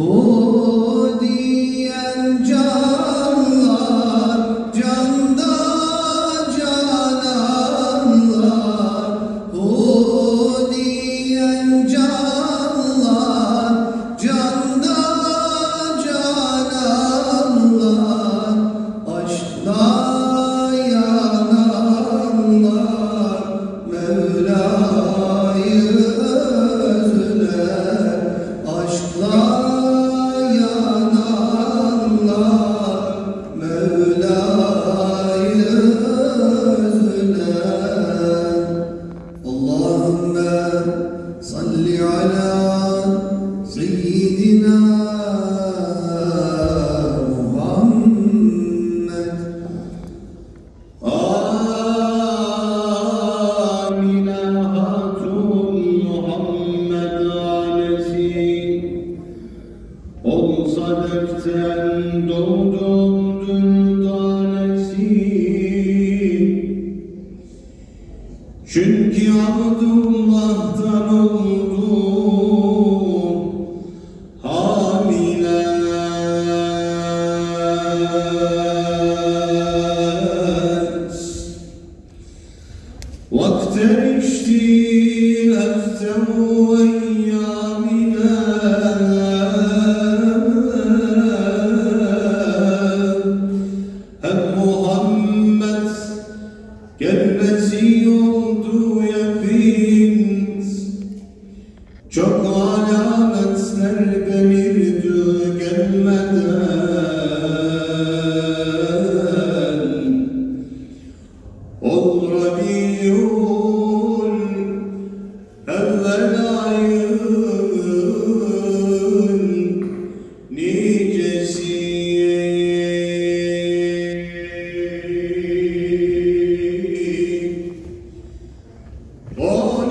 不。Deften doğdum Çünkü Abdullah'tan oldu hamile Vakit erişti eftehu eyyamine